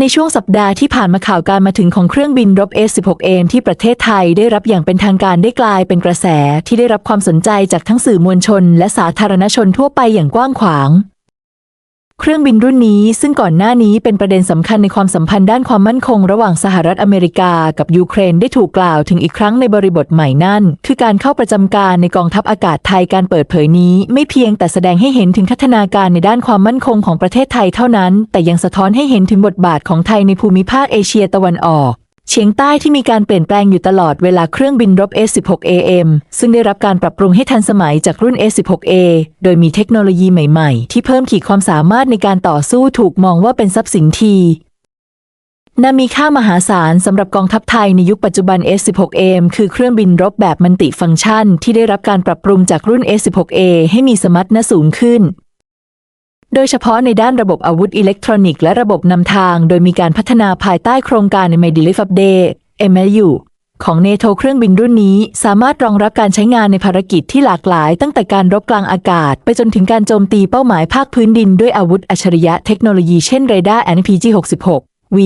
ในช่วงสัปดาห์ที่ผ่านมาข่าวการมาถึงของเครื่องบินรบ F-16M ที่ประเทศไทยได้รับอย่างเป็นทางการได้กลายเป็นกระแสที่ได้รับความสนใจจากทั้งสื่อมวลชน และสาธารณชนทั่วไปอย่างกว้างขวาง เครื่องบินรุ่นนี้ซึ่งก่อนหน้านี้เป็นประเด็นสำคัญในความสัมพันธ์ด้านความมั่นคงระหว่างสหรัฐอเมริกากับยูเครนได้ถูกกล่าวถึงอีกครั้งในบริบทใหม่นั่น คือการเข้าประจำการในกองทัพอากาศไทยการเปิดเผยนี้ ไม่เพียงแต่แสดงให้เห็นถึงพัฒนาการในด้านความมั่นคงของประเทศไทยเท่านั้น แต่ยังสะท้อนให้เห็นถึงบทบาทของไทยในภูมิภาคเอเชียตะวันออก เฉียงใต้ที่มีการเปลี่ยนแปลงอยู่ตลอดเวลาเครื่องบินรบ S-16AM ซึ่งได้รับการปรับปรุงให้ทันสมัยจากรุ่น S-16A โดยมีเทคโนโลยีใหม่ๆ ที่เพิ่มขีดความสามารถในการต่อสู้ถูกมองว่าเป็นทรัพย์สินทีนามีค่ามหาศาลสำหรับกองทัพไทยในยุคปัจจุบัน S-16AM คือเครื่องบินรบแบบมันติฟังก์ชัน ที่ได้รับการปรับปรุงจากรุ่น S-16A ให้มีสมรรถนะสูงขึ้น โดยเฉพาะในด้านระบบอาวุธอิเล็กทรอนิกส์และระบบนำทาง โดยมีการพัฒนาภายใต้โครงการใน m y d e l i f u p d a y MLU ของเนโธเครื่องบินรุ่นนี้ สามารถรองรับการใช้งานในภารกิจที่หลากหลาย ตั้งแต่การรบกลางอากาศ ไปจนถึงการโจมตีเป้าหมายภาคพื้นดินด้วยอาวุธอัจฉริยะเทคโนโลยีเช่นเรดาร์ NPG-66 V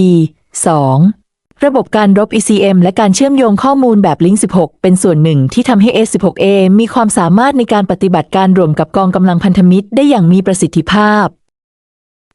2 ระบบการรบ ECM และการเชื่อมโยงข้อมูลแบบ Link 16 เป็นส่วนหนึ่งที่ทำให้ S16A มีความสามารถในการปฏิบัติการรวมกับกองกำลังพันธมิตรได้อย่างมีประสิทธิภาพ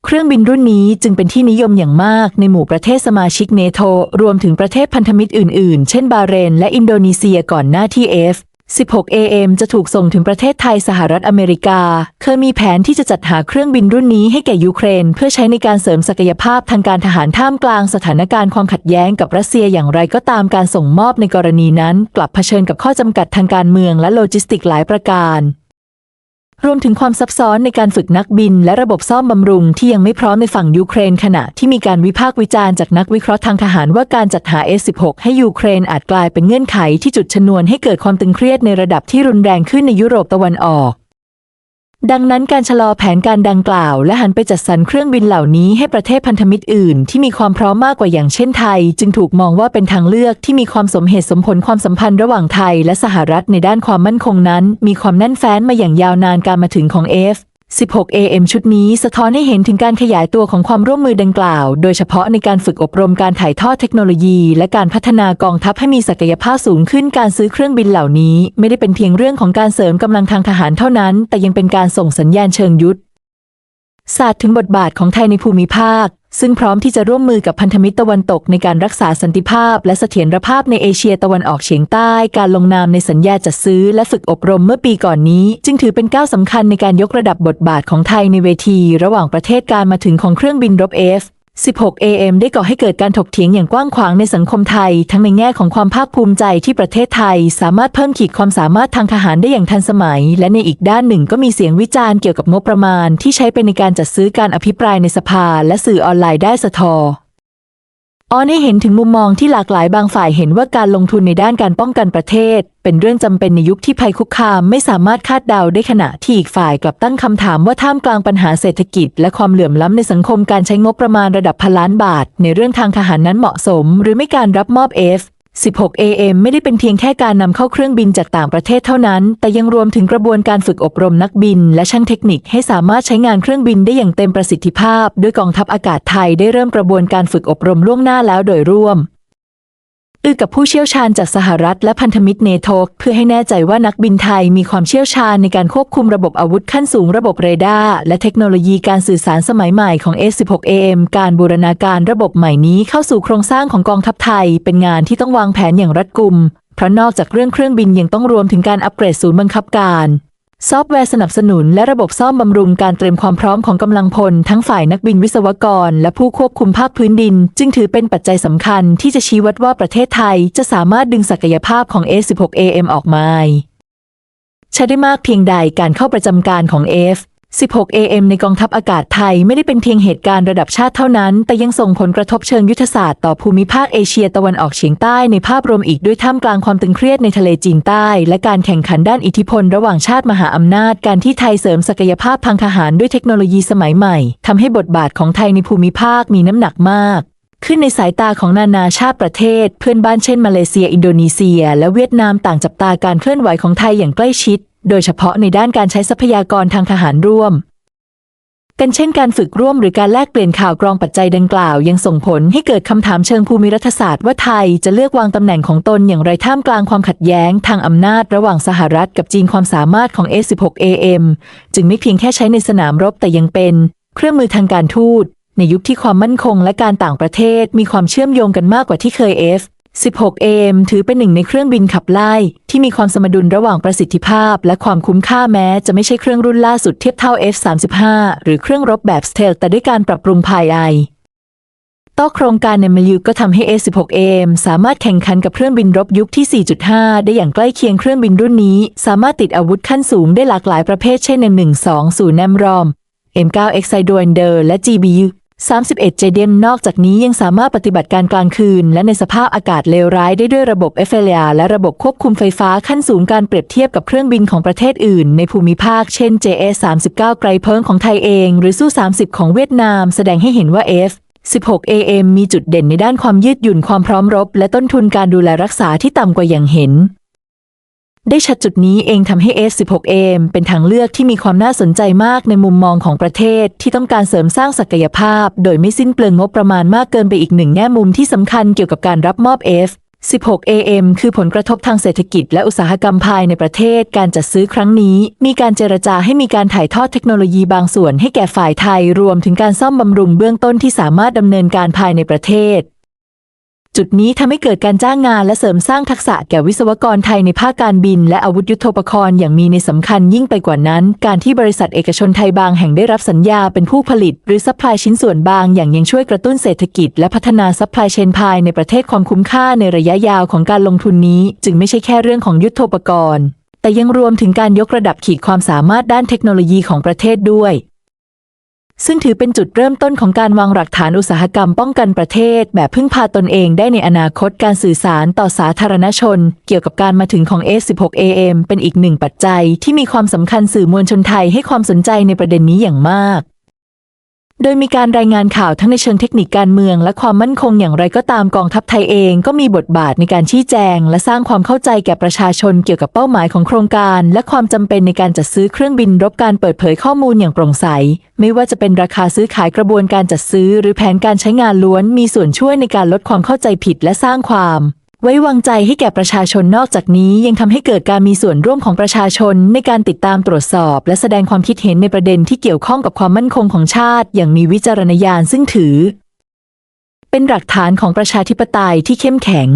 เครื่องบินรุ่นนี้จึงเป็นที่นิยมอย่างมากในหมู่ประเทศสมาชิกเนโธรวมถึงประเทศพันธมิตรอื่น ๆ เช่นบาเรน และอินโดนีเซียก่อนหน้าที่ F 16 AM จะถูกส่งถึงประเทศไทยสหรัฐอเมริกา เคยมีแผนที่จะจัดหาเครื่องบินรุ่นนี้ให้แก่ยูเครน เพื่อใช้ในการเสริมศักยภาพทางการทหารท่ามกลางสถานการณ์ความขัดแย้งกับรัสเซียอย่างไรก็ตามการส่งมอบในกรณีนั้น กลับเผชิญกับข้อจำกัดทางการเมืองและโลจิสติกหลายประการ รวมถึงความซับซ้อนในการฝึกนักบิน และระบบซ่อมบำรุงที่ยังไม่พร้อมในฝั่งยูเครนขณะที่มีการวิพากษ์วิจารณ์จากนักวิเคราะห์ทางทหารว่าการจัดหา S16 ให้ยูเครนอาจกลายเป็นเงื่อนไขที่จุดชนวนให้เกิดความตึงเครียดในระดับที่รุนแรงขึ้นในยุโรปตะวันออก ดังนั้นการชะลอแผนการดังกล่าว และหันไปจัดสรรเครื่องบินเหล่านี้ให้ประเทศพันธมิตรอื่น ที่มีความพร้อมมากกว่าอย่างเช่นไทย จึงถูกมองว่าเป็นทางเลือกที่มีความสมเหตุสมผลความสัมพันธ์ระหว่างไทย และสหรัฐในด้านความมั่นคงนั้น มีความแน่นแฟ้นมาอย่างยาวนานการมาถึงของเอฟ 16 AM ชุดนี้สะท้อนให้เห็นถึงการขยายตัวของความร่วมมือดังกล่าว โดยเฉพาะในการฝึกอบรมการถ่ายทอดเทคโนโลยี และการพัฒนากองทัพให้มีศักยภาพสูงขึ้นการซื้อเครื่องบินเหล่านี้ ไม่ได้เป็นเพียงเรื่องของการเสริมกำลังทางทหารเท่านั้น แต่ยังเป็นการส่งสัญญาณเชิงยุทธศาสตร์ถึงบทบาทของไทยในภูมิภาค ซึ่งพร้อมที่จะร่วมมือกับพันธมิตรตะวันตกในการรักษาสันติภาพ และเสถียรภาพในเอเชียตะวันออกเฉียงใต้ การลงนามในสัญญาจัดซื้อและฝึกอบรมเมื่อปีก่อนนี้ จึงถือเป็นก้าวสำคัญในการยกระดับบทบาทของไทยในเวที ระหว่างประเทศการมาถึงของเครื่องบินรบ F 16 AM ได้ก่อให้เกิดการถกเถียงอย่างกว้างขวางในสังคมไทย ทั้งในแง่ของความภาคภูมิใจที่ประเทศไทย สามารถเพิ่มขีดความสามารถทางทหารได้อย่างทันสมัย และในอีกด้านหนึ่งก็มีเสียงวิจารณ์เกี่ยวกับงบประมาณที่ใช้ไปในการจัดซื้อการอภิปรายในสภา และสื่อออนไลน์ได้สะทอ ออนให้เห็นถึงมุมมองที่หลากหลายบางฝ่ายเห็นว่าการลงทุนในด้านการป้องกันประเทศ เป็นเรื่องจำเป็นในยุคที่ภัยคุกคามไม่สามารถคาดเดาได้ขณะที่อีกฝ่ายกลับตั้งคำถามว่าท่ามกลางปัญหาเศรษฐกิจ และความเหลื่อมล้ำในสังคมการใช้งบประมาณระดับพันล้านบาท ในเรื่องทางทหารนั้นเหมาะสม หรือไม่การรับมอบ F 16 AM ไม่ได้เป็นเพียงแค่การนำเข้าเครื่องบินจากต่างประเทศเท่านั้น แต่ยังรวมถึงกระบวนการฝึกอบรมนักบิน และช่างเทคนิคให้สามารถใช้งานเครื่องบินได้อย่างเต็มประสิทธิภาพด้วยกองทัพอากาศไทยได้เริ่มกระบวนการฝึกอบรมล่วงหน้าแล้วโดยร่วม อือกับผู้เชี่ยวชาญจากสหรัฐและพันธมิตรเนโธเพื่อให้แน่ใจว่านักบินไทยมีความเชี่ยวชาญในการควบคุมระบบอาวุธขั้นสูงระบบเรดาร์และเทคโนโลยีการสื่อสารสมัยใหม่ของ S16AM การบูรณาการระบบใหม่นี้เข้าสู่โครงสร้างของกองทัพไทย เป็นงานที่ต้องวางแผนอย่างรัดกุม เพราะนอกจากเรื่องเครื่องบินยังต้องรวมถึงการอัปเกรดศูนย์บังคับการ ซอฟต์แวร์สนับสนุนและระบบซ่อมบำรุงการเตรียมความพร้อมของกำลังพล ทั้งฝ่ายนักบินวิศวกร และผู้ควบคุมภาคพื้นดิน จึงถือเป็นปัจจัยสำคัญที่จะชี้วัดว่าประเทศไทยจะสามารถดึงศักยภาพของ A16AM ออกมาใช้ได้มากเพียงใดการเข้าประจำการของ F 16 AM ในกองทัพอากาศไทยไม่ได้เป็นเพียงเหตุการณ์ระดับชาติเท่านั้น แต่ยังส่งผลกระทบเชิงยุทธศาสตร์ต่อภูมิภาคเอเชียตะวันออกเฉียงใต้ในภาพรวมอีกด้วยท่ามกลางความตึงเครียดในทะเลจีนใต้ และการแข่งขันด้านอิทธิพลระหว่างชาติมหาอำนาจ การที่ไทยเสริมศักยภาพทางทหารด้วยเทคโนโลยีสมัยใหม่ทำให้บทบาทของไทยในภูมิภาคมีน้ำหนักมากขึ้นในสายตาของนานาชาติประเทศ เพื่อนบ้านเช่นมาเลเซีย อินโดนีเซีย และเวียดนามต่างจับตาการเคลื่อนไหวของไทยอย่างใกล้ชิด โดยเฉพาะในด้านการใช้ทรัพยากรทางทหารร่วม กันเช่นการฝึกร่วมหรือการแลกเปลี่ยนข่าวกรองปัจจัยดังกล่าว ยังส่งผลให้เกิดคำถามเชิงภูมิรัฐศาสตร์ว่าไทยจะเลือกวางตำแหน่งของตนอย่างไรท่ามกลางความขัดแย้งทางอำนาจระหว่างสหรัฐกับจีนความสามารถของ A16AM จึงไม่เพียงแค่ใช้ในสนามรบแต่ยังเป็น เครื่องมือทางการทูตในยุคที่ความมั่นคงและการต่างประเทศมีความเชื่อมโยงกันมากกว่าที่เคย F 16AM ถือเป็นหนึ่งในเครื่องบินขับไล่ ที่มีความสมดุลระหว่างประสิทธิภาพ และความคุ้มค่าแม้จะไม่ใช่เครื่องรุ่นล่าสุดเทียบเท่า F35 หรือเครื่องรบแบบสเตลแต่ด้วยการปรับปรุงภายในต่อโครงการในมยุก็ทำให้ A16AM สามารถแข่งขันกับเครื่องบินรบยุคที่ 4.5 ได้อย่างใกล้เคียงเครื่องบินรุ่นนี้ สามารถติดอาวุธขั้นสูงได้หลากหลายประเภทเช่น M120 แนมรอม M9X i d o e n d e r และ GBU 31 j d m นอกจากนี้ยังสามารถปฏิบัติการกลางคืน และในสภาพอากาศเลวร้ายได้ด้วยระบบ FLIR และระบบควบคุมไฟฟ้าขั้นสูงการเปรียบเทียบกับเครื่องบินของประเทศอื่น ในภูมิภาคเช่น JS 39ไกลเพิงของไทยเอง หรือสู้ 30 ของเวียดนาม แสดงให้เห็นว่า F 16 AM มีจุดเด่นในด้านความยืดหยุ่นความพร้อมรบ และต้นทุนการดูแลรักษาที่ต่ำกว่าอย่างเห็น ได้ชัดจุดนี้เองทำให้ S16AM เป็นทางเลือกที่มีความน่าสนใจมากในมุมมองของประเทศที่ต้องการเสริมสร้างศักยภาพ โดยไม่สิ้นเปลืองงบประมาณมากเกินไปอีกหนึ่งแง่มุมที่สำคัญเกี่ยวกับการรับมอบ F 16AM คือผลกระทบทางเศรษฐกิจและอุตสาหกรรมภายในประเทศ การจัดซื้อครั้งนี้ มีการเจรจาให้มีการถ่ายทอดเทคโนโลยีบางส่วนให้แก่ฝ่ายไทย รวมถึงการซ่อมบำรุงเบื้องต้นที่สามารถดำเนินการภายในประเทศ จุดนี้ทำให้เกิดการจ้างงานและเสริมสร้างทักษะแก่วิศวกรไทยในภาคการบิน และอาวุธยุโทโธปกรณ์อย่างมีในสำคัญยิ่งไปกว่านั้น การที่บริษัทเอกชนไทยบางแห่งได้รับสัญญาเป็นผู้ผลิต หรือซัพพลายชิ้นส่วนบาง อย่างยังช่วยกระตุ้นเศรษฐกิจ และพัฒนาซัพพลายเชนภายในประเทศความคุ้มค่าในระยะยาวของการลงทุนนี้ จึงไม่ใช่แค่เรื่องของยุทโธปกรณ์ แต่ยังรวมถึงการยกระดับขีดความสามารถด้านเทคโนโลยีของประเทศด้วย ซึ่งถือเป็นจุดเริ่มต้นของการวางหลักฐานอุตสาหกรรมป้องกันประเทศ แบบพึ่งพาตนเองได้ในอนาคตการสื่อสารต่อสาธารณชน เกี่ยวกับการมาถึงของ A16AM เป็นอีกหนึ่งปัจจัยที่มีความสำคัญสื่อมวลชนไทยให้ความสนใจในประเด็นนี้อย่างมาก โดยมีการรายงานข่าวทั้งในเชิงเทคนิคการเมือง และความมั่นคงอย่างไรก็ตามกองทัพไทยเองก็มีบทบาทในการชี้แจง และสร้างความเข้าใจแก่ประชาชนเกี่ยวกับเป้าหมายของโครงการ และความจำเป็นในการจัดซื้อเครื่องบินรบการเปิดเผยข้อมูลอย่างโปร่งใส ไม่ว่าจะเป็นราคาซื้อขายกระบวนการจัดซื้อ หรือแผนการใช้งานล้วน มีส่วนช่วยในการลดความเข้าใจผิด และสร้างความ ไว้วางใจให้แก่ประชาชนนอกจากนี้ยังทำให้เกิดการมีส่วนร่วมของประชาชนในการติดตามตรวจสอบ และแสดงความคิดเห็นในประเด็นที่เกี่ยวข้องกับความมั่นคงของชาติ อย่างมีวิจารณญาณซึ่งถือ เป็นหลักฐานของประชาธิปไตยที่เข้มแข็ง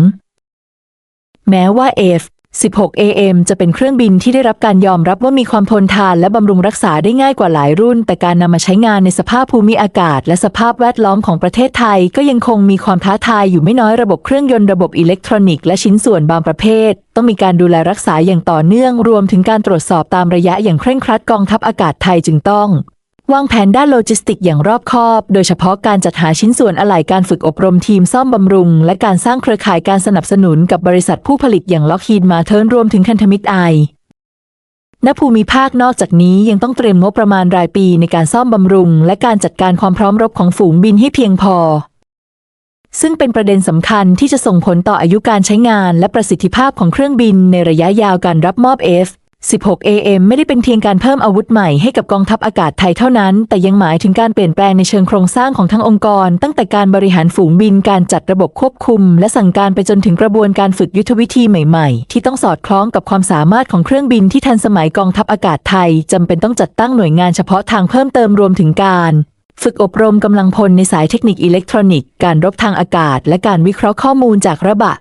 แม้ว่าเอฟ 16 AM จะเป็นเครื่องบินที่ได้รับการยอมรับว่ามีความทนทานและบำรุงรักษาได้ง่ายกว่าหลายรุ่น แต่การนำมาใช้งานในสภาพภูมิอากาศ และสภาพแวดล้อมของประเทศไทย ก็ยังคงมีความท้าทายอยู่ไม่น้อยระบบเครื่องยนต์ระบบอิเล็กทรอนิกส์และชิ้นส่วนบางประเภท ต้องมีการดูแลรักษาอย่างต่อเนื่อง รวมถึงการตรวจสอบตามระยะอย่างเคร่งครัดกองทัพอากาศไทยจึงต้อง วางแผนด้านโลจิสติกอย่างรอบคอบ โดยเฉพาะการจัดหาชิ้นส่วนอะไหล่การฝึกอบรมทีมซ่อมบำรุง และการสร้างเครือข่ายการสนับสนุนกับบริษัทผู้ผลิตอย่างล็อกฮีดมาเทิร์นรวมถึงคันธมิตรไอณภูมิภาคนอกจากนี้ยังต้องเตรียมงบประมาณรายปีในการซ่อมบำรุง และการจัดการความพร้อมรบของฝูงบินให้เพียงพอ ซึ่งเป็นประเด็นสำคัญที่จะส่งผลต่ออายุการใช้งาน และประสิทธิภาพของเครื่องบินในระยะยาวการรับมอบ F 16 AM ไม่ได้เป็นเพียงการเพิ่มอาวุธใหม่ให้กับกองทัพอากาศไทยเท่านั้น แต่ยังหมายถึงการเปลี่ยนแปลงในเชิงโครงสร้างของทั้งองค์กร ตั้งแต่การบริหารฝูงบินการจัดระบบควบคุม และสั่งการไปจนถึงกระบวนการฝึกยุทธวิธีใหม่ๆ ที่ต้องสอดคล้องกับความสามารถของเครื่องบินที่ทันสมัยกองทัพอากาศไทยจำเป็นต้องจัดตั้งหน่วยงานเฉพาะทางเพิ่มเติมรวมถึงการฝึกอบรมกำลังพลในสายเทคนิคอิเล็กทรอนิกส์ การรบทางอากาศ และการวิเคราะห์ข้อมูลจากระบะ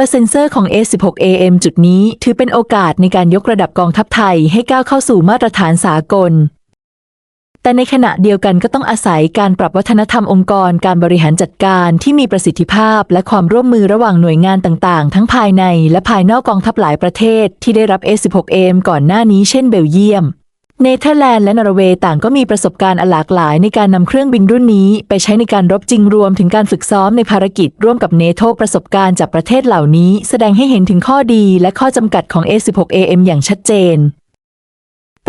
บาเซนเซอร์ของ A16AM จุดนี้ถือเป็นโอกาสในการยกระดับกองทัพไทยให้ก้าวเข้าสู่มาตรฐานสากล แต่ในขณะเดียวกันก็ต้องอาศัยการปรับวัฒนธรรมองค์กร การบริหารจัดการที่มีประสิทธิภาพ และความร่วมมือระหว่างหน่วยงานต่างๆ ทั้งภายในและภายนอกกองทัพหลายประเทศที่ได้รับ A16AM ก่อนหน้านี้เช่นเบลเยียม เนเธอร์แลนด์และนอร์เวย์ต่างก็มีประสบการณ์หลากหลายในการนำเครื่องบินรุ่นนี้ ไปใช้ในการรบจริงรวมถึงการฝึกซ้อมในภารกิจร่วมกับเนโธประสบการณ์จากประเทศเหล่านี้ แสดงให้เห็นถึงข้อดีและข้อจำกัดของ A16AM อย่างชัดเจน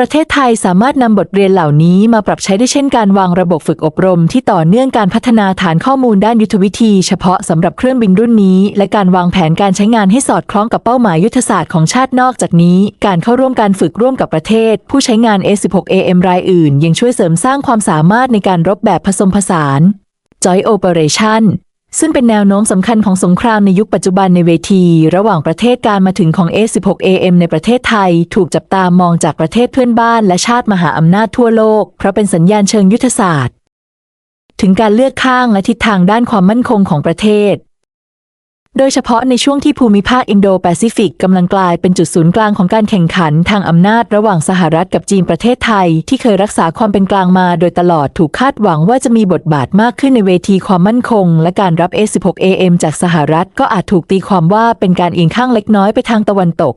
ประเทศไทยสามารถนำบทเรียนเหล่านี้มาปรับใช้ได้เช่นการวางระบบฝึกอบรม ที่ต่อเนื่องการพัฒนาฐานข้อมูลด้านยุทธวิธี เฉพาะสำหรับเครื่องบินรุ่นนี้ และการวางแผนการใช้งานให้สอดคล้องกับเป้าหมายยุทธศาสตร์ของชาตินอกจากนี้ การเข้าร่วมการฝึกร่วมกับประเทศ ผู้ใช้งาน A16AM รายอื่น ยังช่วยเสริมสร้างความสามารถในการรบแบบผสมผสาน Joint Operation ซึ่งเป็นแนวโน้มสำคัญของสงครามในยุคปัจจุบันในเวที ระหว่างประเทศการมาถึงของ A16AM ในประเทศไทย ถูกจับตามองจากประเทศเพื่อนบ้านและชาติมหาอำนาจทั่วโลก เพราะเป็นสัญญาณเชิงยุทธศาสตร์ ถึงการเลือกข้างและทิศทางด้านความมั่นคงของประเทศ โดยเฉพาะในช่วงที่ภูมิภาคอินโดแปซิฟิกกำลังกลายเป็นจุดศูนย์กลางของการแข่งขันทางอำนาจระหว่างสหรัฐกับจีนประเทศไทย ที่เคยรักษาความเป็นกลางมาโดยตลอดถูกคาดหวังว่าจะมีบทบาทมากขึ้นในเวทีความมั่นคง และการรับ A16AM จากสหรัฐก็อาจถูกตีความว่าเป็นการเอียงข้างเล็กน้อยไปทางตะวันตก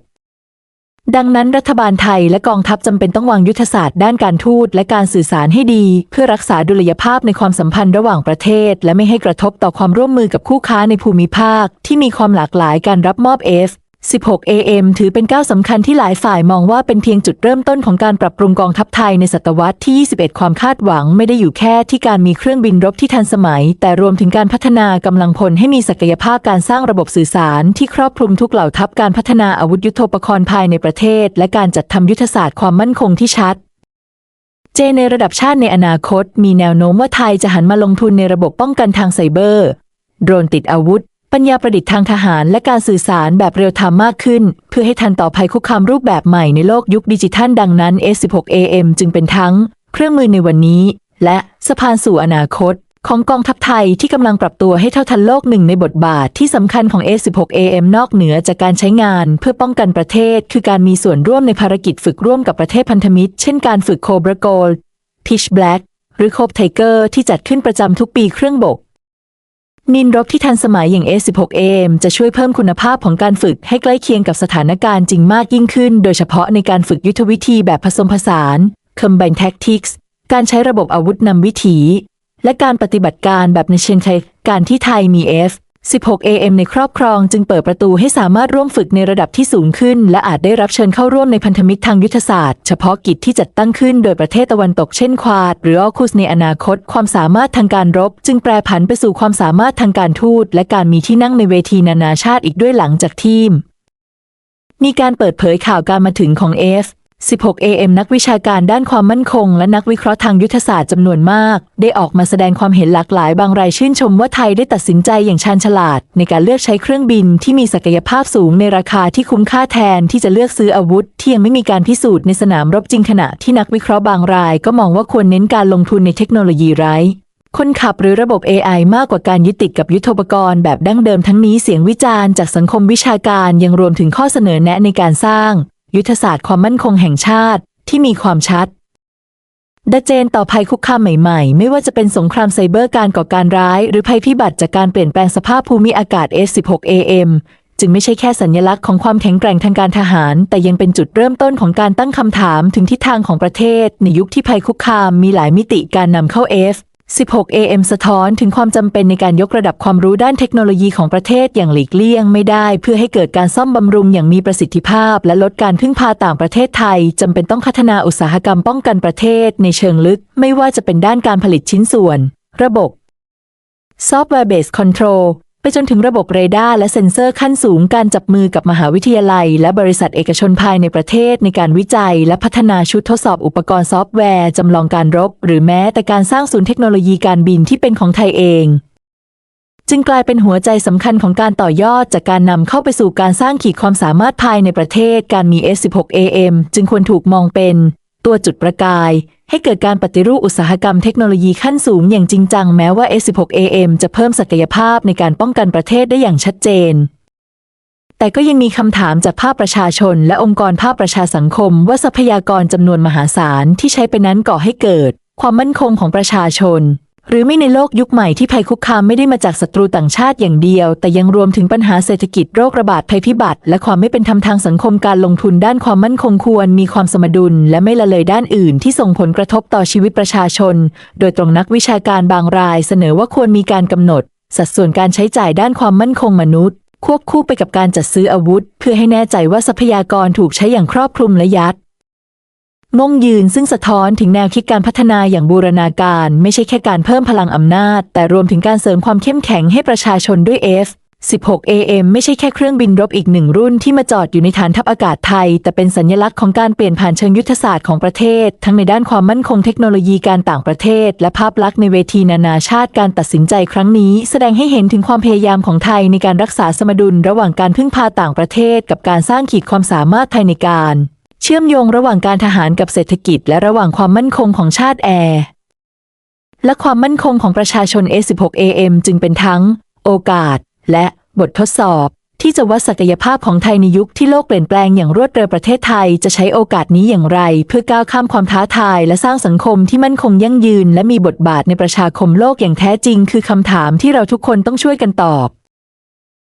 ดังนั้นรัฐบาลไทยและกองทัพจำเป็นต้องวางยุทธศาสตร์ด้านการทูตและการสื่อสารให้ดี เพื่อรักษาดุลยภาพในความสัมพันธ์ระหว่างประเทศ และไม่ให้กระทบต่อความร่วมมือกับคู่ค้าในภูมิภาค ที่มีความหลากหลายการรับมอบ F 16 AM ถือเป็นก้าวสำคัญที่หลายฝ่ายมองว่าเป็นเพียงจุดเริ่มต้นของการปรับปรุงกองทัพไทยในศตวรรษที่ 21 ความคาดหวังไม่ได้อยู่แค่ที่การมีเครื่องบินรบที่ทันสมัย แต่รวมถึงการพัฒนากำลังพลให้มีศักยภาพการสร้างระบบสื่อสาร ที่ครอบคลุมทุกเหล่าทัพการพัฒนาอาวุธยุโทโธปกรณ์ภายในประเทศ และการจัดทำยุทธศาสตร์ความมั่นคงที่ชัดเจในระดับชาติในอนาคต มีแนวโน้มว่าไทยจะหันมาลงทุนในระบบป้องกันทางไซเบอร์ โดรนติดอาวุธ ปัญญาประดิษฐ์ทางทหารและการสื่อสารแบบเรียลไทม์มากขึ้น เพื่อให้ทันต่อภัยคุกคามรูปแบบใหม่ในโลกยุคดิจิทัลดังนั้น S16AM จึงเป็นทั้ง เครื่องมือในวันนี้ และสะพานสู่อนาคต ของกองทัพไทยที่กำลังปรับตัวให้เท่าทันโลกหนึ่งในบทบาทที่สำคัญของ A16AM นอกเหนือจากการใช้งานเพื่อป้องกันประเทศ คือการมีส่วนร่วมในภารกิจฝึกร่วมกับประเทศพันธมิตร เช่นการฝึกโคบราโกล Pitch Black หรือโคบไทเกอร์ที่จัดขึ้นประจำทุกปีเครื่องบก นินรบที่ทันสมัยอย่าง A16AM จะช่วยเพิ่มคุณภาพของการฝึกให้ใกล้เคียงกับสถานการณ์จริงมากยิ่งขึ้น โดยเฉพาะในการฝึกยุทธวิธีแบบผสมผสาน Combine Tactics การใช้ระบบอาวุธนำวิถี และการปฏิบัติการแบบในเชนไทยการที่ไทยมี F 16 AM ในครอบครองจึงเปิดประตูให้สามารถร่วมฝึกในระดับที่สูงขึ้น และอาจได้รับเชิญเข้าร่วมในพันธมิตรทางยุทธศาสตร์ เฉพาะกิจที่จัดตั้งขึ้นโดยประเทศตะวันตกเช่นควาด หรือออคุสในอนาคต ความสามารถทางการรบ จึงแปรผันไปสู่ความสามารถทางการทูต และการมีที่นั่งในเวทีนานาชาติอีกด้วยหลังจากทีม มีการเปิดเผยข่าวการมาถึงของ F 16 AM นักวิชาการด้านความมั่นคง และนักวิเคราะห์ทางยุทธศาสตร์จำนวนมาก ได้ออกมาแสดงความเห็นหลากหลายบางรายชื่นชมว่าไทยได้ตัดสินใจอย่างชาญฉลาด ในการเลือกใช้เครื่องบินที่มีศักยภาพสูงในราคาที่คุ้มค่าแทนที่จะเลือกซื้ออาวุธ ที่ยังไม่มีการพิสูจน์ในสนามรบจริงขณะที่นักวิเคราะห์บางราย ก็มองว่าควรเน้นการลงทุนในเทคโนโลยีไร้คนขับหรือระบบ AI มากกว่าการยึดติดกับยุทธปกรณ์แบบดั้งเดิมทั้งนี้เสียงวิจารณ์จากสังคมวิชาการยังรวมถึงข้อเสนอแนะในการสร้าง ยุทธศาสตร์ความมั่นคงแห่งชาติที่มีความชัดดัเจนต่อภัยคุกคามใหม่ๆ ไม่ว่าจะเป็นสงครามไซเบอร์การก่อการร้าย หรือภัยพิบัติจากการเปลี่ยนแปลงสภาพภูมิอากาศ S16AM จึงไม่ใช่แค่สัญลักษณ์ของความแข็งแกร่งทางการทหาร แต่ยังเป็นจุดเริ่มต้นของการตั้งคำถามถึงทิศทางของประเทศ ในยุคที่ภัยคุกคามมีหลายมิติการนำเข้า F 16 AM สะท้อนถึงความจำเป็นในการยกระดับความรู้ด้านเทคโนโลยีของประเทศอย่างหลีกเลี่ยงไม่ได้ เพื่อให้เกิดการซ่อมบำรุงอย่างมีประสิทธิภาพ และลดการพึ่งพาต่างประเทศไทยจำเป็นต้องพัฒนาอุตสาหกรรมป้องกันประเทศในเชิงลึก ไม่ว่าจะเป็นด้านการผลิตชิ้นส่วน ระบบ Software Based Control ไปจนถึงระบบเรดาร์และเซ็นเซอร์ขั้นสูงการจับมือกับมหาวิทยาลัย และบริษัทเอกชนภายในประเทศในการวิจัย และพัฒนาชุดทดสอบอุปกรณ์ซอฟต์แวร์ จำลองการรบ หรือแม้แต่การสร้างศูนย์เทคโนโลยีการบินที่เป็นของไทยเอง จึงกลายเป็นหัวใจสำคัญของการต่อยอดจากการนำเข้าไปสู่การสร้างขีดความสามารถภายในประเทศ การมี S16AM จึงควรถูกมองเป็น ตัวจุดประกาย ให้เกิดการปฏิรูปอุตสาหกรรมเทคโนโลยีขั้นสูงอย่างจริงจังแม้ว่า S16AM จะเพิ่มศักยภาพในการป้องกันประเทศได้อย่างชัดเจน แต่ก็ยังมีคำถามจากภาคประชาชน และองค์กรภาคประชาสังคม ว่าทรัพยากรจำนวนมหาศาลที่ใช้ไปนั้นก่อให้เกิด ความมั่นคงของประชาชน หรือไม่ในโลกยุคใหม่ที่ภัยคุกคามไม่ได้มาจากศัตรูต่างชาติอย่างเดียว แต่ยังรวมถึงปัญหาเศรษฐกิจโรคระบาดภัยพิบัติ และความไม่เป็นธรรมทางสังคมการลงทุนด้านความมั่นคงควร มีความสมดุล และไม่ละเลยด้านอื่น ที่ส่งผลกระทบต่อชีวิตประชาชน โดยตรงนักวิชาการบางรายเสนอว่าควรมีการกำหนด สัดส่วนการใช้จ่ายด้านความมั่นคงมนุษย์ ควบคู่ไปกับการจัดซื้ออาวุธ เพื่อให้แน่ใจว่าทรัพยากรถูกใช้อย่างครอบคลุมและยัด งงยืนซึ่งสะท้อนถึงแนวคิดการพัฒนาอย่างบูรณาการ ไม่ใช่แค่การเพิ่มพลังอำนาจ แต่รวมถึงการเสริมความเข้มแข็งให้ประชาชนด้วย F 16 AM ไม่ใช่แค่เครื่องบินรบอีกหนึ่งรุ่นที่มาจอดอยู่ในฐานทัพอากาศไทย แต่เป็นสัญลักษณ์ของการเปลี่ยนผ่านเชิงยุทธศาสตร์ของประเทศ ทั้งในด้านความมั่นคงเทคโนโลยีการต่างประเทศ และภาพลักษณ์ในเวทีนานาชาติการตัดสินใจครั้งนี้ แสดงให้เห็นถึงความพยายามของไทยในการรักษาสมดุลระหว่างการพึ่งพาต่างประเทศ กับการสร้างขีดความสามารถไทยในการ เชื่อมโยงระหว่างการทหารกับเศรษฐกิจ และระหว่างความมั่นคงของชาติแอร์และความมั่นคงของประชาชน A16 AM จึงเป็นทั้ง โอกาส และบททดสอบ ที่จะวัดศักยภาพของไทยในยุคที่โลกเปลี่ยนแปลงอย่างรวดเร็วประเทศไทยจะใช้โอกาสนี้อย่างไร เพื่อก้าวข้ามความท้าทาย และสร้างสังคมที่มั่นคงยั่งยืน และมีบทบาทในประชาคมโลกอย่างแท้จริง คือคำถามที่เราทุกคนต้องช่วยกันตอบ